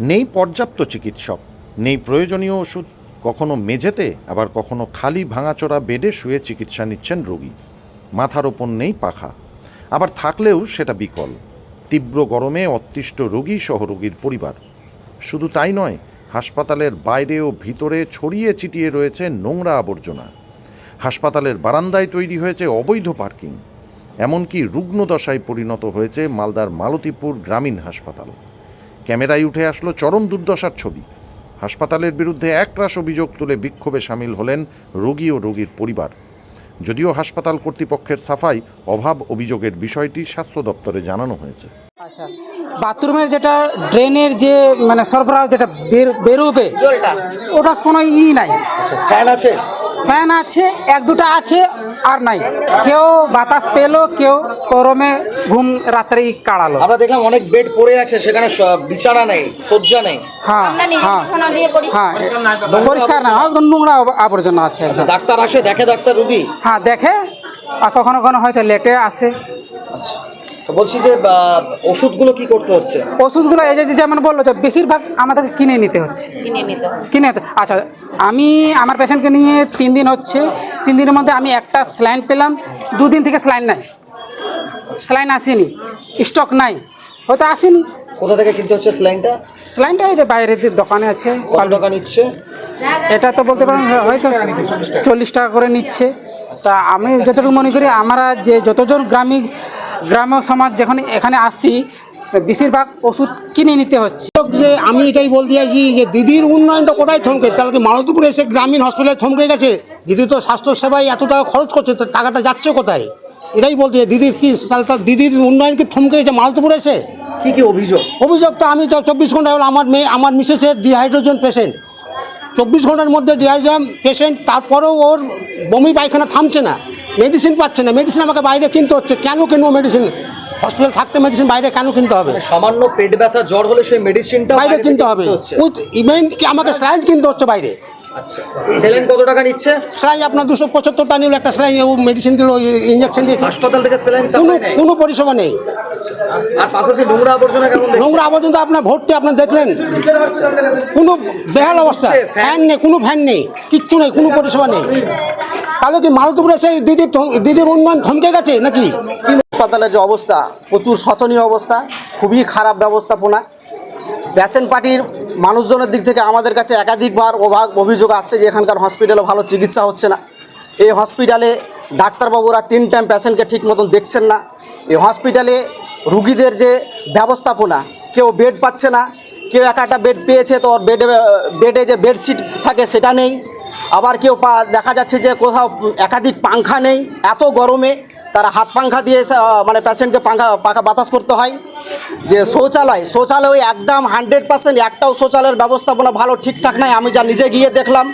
নেই পর্যাপ্ত চিকিৎসক, নেই প্রয়োজনীয় ওষুধ, কখনো মেঝেতে, আবার কখনো খালি ভাঙাচোরা বেডে শুয়ে চিকিৎসা নিচ্ছেন রোগী। মাথার ওপর নেই পাখা। আবার থাকলেও সেটা বিকল। তীব্র গরমে অতিষ্ঠ রোগী সহ রোগীর পরিবার। শুধু তাই নয়, হাসপাতালের বাইরে ও ভিতরে ছড়িয়ে ছিটিয়ে রয়েছে নোংরা আবর্জনা। হাসপাতালের বারান্দায় তৈরি হয়েছে অবৈধ পার্কিং। এমনকি রুগ্ন দশায় পরিণত হয়েছে মালদার মালতীপুর গ্রামীণ হাসপাতাল। ক্যামেরায় উঠে আসলো চরম দুর্দশার ছবি। হাসপাতালের বিরুদ্ধে একরাশ অভিযোগ তুলে বিক্ষোভে সামিল হলেন রোগী ও রোগীর পরিবার। যদিও হাসপাতাল কর্তৃপক্ষের সাফাই অভাব অভিযোগের বিষয়টি স্বাস্থ্য দপ্তরে জানানো হয়েছে। আচ্ছা বাথরুমের যেটা ড্রেনের যে মানে সরবরাহ যেটা বেরোবে ওটা কোনো ই নাই। ফ্যান আছে? ফ্যান আছে এক দুটো আছে আর নাই। কেউ বাতাস পেল কেউ গরমে ঘুম রাত্রেই কাড়ালো। আমরা দেখলাম অনেক বেড পড়ে আছে সেখানে বিছানা নেই শয্যা নেই। হ্যাঁ হ্যাঁ। বিছানা দিয়ে পড়ি। হ্যাঁ পরিষ্কার না একদম নোংরা আবর্জনা আছে একদম। ডাক্তার আসে দেখে ডাক্তার রুগী? হ্যাঁ দেখে আর কখনো কখনো হয়তো লেটে আসে। আচ্ছা তো বলছি যে ওষুধগুলো কি করতে হচ্ছে? ওষুধগুলো এই যে যেমন বলল যে বেশিরভাগ আমাদেরকে কিনে নিতে হচ্ছে। কিনে নিতে কিনে নিতে- আচ্ছা আমি আমার পেশেন্টকে নিয়ে তিন দিন হচ্ছে। তিন দিনের মধ্যে আমি একটা স্লাইন পেলাম। দুদিন থেকে স্লাইন নাই। স্লাইন আসেনি স্টক নাই হয়তো আসেনি। কোথা থেকে কিনতে হচ্ছে স্লাইনটা? স্লাইনটা এই যে বাইরের দিক দোকানে আছে কত টাকা নিচ্ছে? এটা তো বলতে পারেন হয়তো চল্লিশ টাকা করে নিচ্ছে। তা আমি যতটুকু মনে করি আমরা যে যতজন গ্রামী গ্রাম সমাজ যখন এখানে আসছি বেশিরভাগ ওষুধ কিনে নিতে হচ্ছে। যে আমি এটাই বলতে চাইছি যে দিদির উন্নয়নটা কোথায় থমকে? তাহলে কি মালতীপুরে এসে গ্রামীণ হসপিটালে থমকে গেছে? দিদি তো স্বাস্থ্য সেবায় এত টাকা খরচ করছে তো টাকাটা যাচ্ছে কোথায়? এটাই বলতে দিদির কি তাহলে তার দিদির উন্নয়ন কি থমকে গেছে? মালতীপুরে এসে? কি কি অভিযোগ? অভিযোগ তো আমি তো চব্বিশ ঘণ্টা হলো আমার মেয়ে আমার মিসেসের ডিহাইড্রোজেন পেশেন্ট চব্বিশ ঘণ্টার মধ্যে ডিহাইড্রোজেন পেশেন্ট তারপরেও ওর বমি পায়খানা থামছে না মেডিসিন পাচ্ছে না। মেডিসিন আমাকে বাইরে কিনতে হচ্ছে। কেন কিনবো মেডিসিন হসপিটাল থাকতে মেডিসিন বাইরে কেন কিনতে হবে? সামান্য পেট ব্যথা জ্বর হলে সেই মেডিসিনটা বাইরে কিনতে হবে। উইথ ইভেন্ট কি আমাকে স্যালাইন কিনতে হচ্ছে বাইরে? আচ্ছা। কত টাকা নিচ্ছে? স্যালাইন আপনার দুশো পঁচাত্তর টাকা নিল একটা স্যালাইন ও মেডিসিন দিল ইঞ্জেকশন দিয়েছে। হাসপাতাল থেকে কোনো কোনো পরিষেবা নেই। আর পাশাপাশি নোংরা আবর্জনা কেমন নোংরা পর্যন্ত আপনার ভোটটি আপনার দেখলেন। কোনো বেহাল অবস্থা। ফ্যান নেই কোনো ফ্যান নেই কিচ্ছু নেই কোনো পরিষেবা নেই। তাহলে কি মালতীপুরে সেই দিদির দিদির উন্নয়ন থমকে গেছে নাকি? হাসপাতালের যে অবস্থা প্রচুর শোচনীয় অবস্থা খুবই খারাপ ব্যবস্থাপনা। পেশেন্ট পার্টির মানুষজনের দিক থেকে আমাদের কাছে একাধিকবার অভাগ অভিযোগ আসছে যে এখানকার হসপিটালে ভালো চিকিৎসা হচ্ছে না। এই হসপিটালে ডাক্তারবাবুরা তিন টাইম পেশেন্টকে ঠিক মতন দেখছেন না। এই হসপিটালে রুগীদের যে ব্যবস্থাপনা, কেউ বেড পাচ্ছে না, কেউ এক একটা বেড পেয়েছে তো বেডে বেডে যে বেডশিট থাকে সেটা নেই। আবার কেউ দেখা যাচ্ছে যে কোথাও একাধিক পাংখা নেই, এত গরমে তারা হাত পাংখা দিয়ে মানে পেশেন্টকে পাংখা, পাখা বাতাস করতে হয়। যে শৌচালয় শৌচালয় একদম হান্ড্রেড পার্সেন্ট একটাও শৌচালয়ের ব্যবস্থাপনা ভালো ঠিকঠাক নাই, আমি যা নিজে গিয়ে দেখলাম,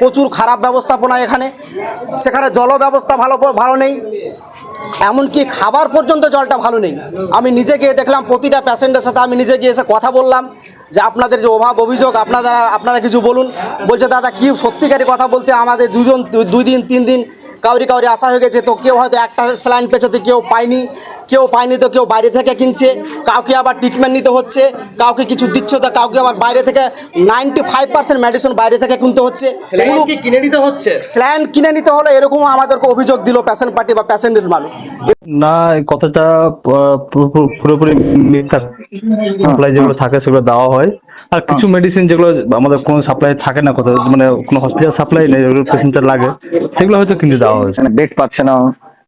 প্রচুর খারাপ ব্যবস্থাপনা এখানে। সেখানে জল ব্যবস্থা ভালো ভালো নেই। এমনকি খাবার পর্যন্ত জলটা ভালো নেই। আমি নিজে গিয়ে দেখলাম, প্রতিটা প্যাসেন্টের সাথে আমি নিজে গিয়ে এসে কথা বললাম, যে আপনাদের যে অভাব অভিযোগ, আপনারা আপনারা কিছু বলুন। বলছে, দাদা, কি সত্যিকারী কথা বলতে আমাদের দুজন, দুই দিন, তিন দিন কাউরি কাউরি আসা হয়ে গেছে তো কেউ হয়তো একটা স্যালাইন পেছতে কেউ পায়নি কেউ পায়নি তো কেউ বাইরে থেকে কিনছে কাউকে আবার ট্রিটমেন্ট নিতে হচ্ছে কাউকে কিছু দিচ্ছে তো কাউকে আবার বাইরে থেকে নাইনটি ফাইভ পার্সেন্ট মেডিসিন বাইরে থেকে কিনতে হচ্ছে। কিনে নিতে হচ্ছে? স্ল্যান কিনে নিতে হলে এরকমও আমাদেরকে অভিযোগ দিল পেশেন্ট পার্টি বা প্যাসেন্টের মানুষ। না এই কথাটা পুরোপুরি মিথ্যা। সাপ্লাই যেগুলো থাকে সেগুলো দেওয়া হয়। আর কিছু মেডিসিন যেগুলো আমাদের কোনো সাপ্লাই থাকে না কোথাও মানে কোনো হসপিটাল সাপ্লাই নেই যেগুলো পেশেন্টের লাগে সেগুলো হয়তো কিনতে দেওয়া হয়েছে। মানে বেড পাচ্ছে না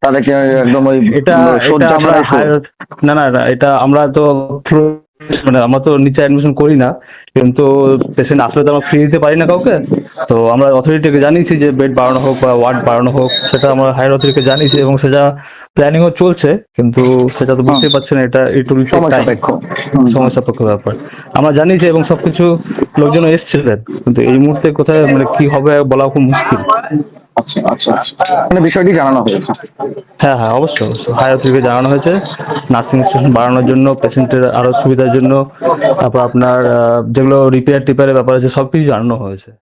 তাদেরকে একদম ওই এটা এটা আমরা না না না এটা আমরা তো মানে আমরা তো নিচে অ্যাডমিশন করি না কিন্তু পেশেন্ট আসলে তো আমরা ফ্রি দিতে পারি না কাউকে। তো আমরা অথরিটিকে জানিয়েছি যে বেড বাড়ানো হোক বা ওয়ার্ড বাড়ানো হোক সেটা আমরা হায়ার অথরিটিকে জানিয়েছি এবং সেটা প্ল্যানিংও চলছে কিন্তু সেটা তো বুঝতেই পারছেন এটা একটু সময় সাপেক্ষ। সময় সাপেক্ষ ব্যাপার। আমরা জানিয়েছি এবং সব কিছু লোকজন এসেছিলেন কিন্তু এই মুহূর্তে কোথায় মানে কি হবে বলা খুব মুশকিল। আচ্ছা আচ্ছা আচ্ছা। মানে বিষয়টি জানানো হয়েছে। হ্যাঁ হ্যাঁ অবশ্যই অবশ্যই। হায়ার জানানো হয়েছে নার্সিং স্টেশন বাড়ানোর জন্য পেশেন্টের আরও সুবিধার জন্য তারপর আপনার যেগুলো রিপেয়ার টিপেয়ারের ব্যাপার আছে সব কিছু জানানো হয়েছে।